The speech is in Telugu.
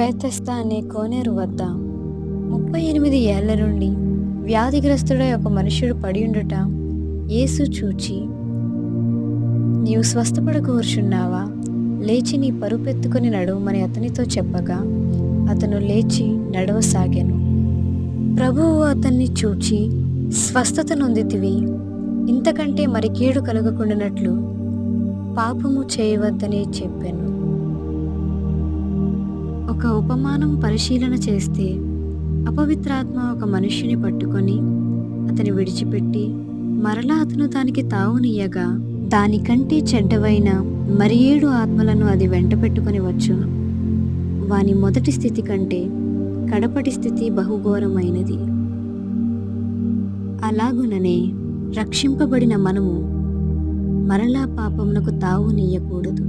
బేతెస్తా అనే కోనేరు వద్ద. ముప్పై ఎనిమిది ఏళ్ళ నుండి వ్యాధిగ్రస్తుడై ఒక మనుషుడు పడి ఉండుట యేసు చూచి నీవు స్వస్థపడకూర్చున్నావా? లేచి నీ పరుపెత్తుకుని నడువమని అతనితో చెప్పగా అతను లేచి నడవసాగాను. ప్రభువు అతన్ని చూచి స్వస్థత నొందితివి. ఇంతకంటే మరి కీడు కలగకుండానట్లు పాపము చేయవద్దని చెప్పాను. ఒక ఉపమానం పరిశీలన చేస్తే అపవిత్రాత్మ ఒక మనుష్యుని పట్టుకొని అతని విడిచిపెట్టి మరలా అతను దానికి తావునియ్యగా దానికంటే చెడ్డవైన మరి ఏడు ఆత్మలను అది వెంట పెట్టుకుని వచ్చును. వాని మొదటి స్థితి కంటే కడపటి స్థితి బహుఘోరమైనది. అలాగుననే రక్షింపబడిన మనము మరలా పాపమునకు తావునియ్యకూడదు.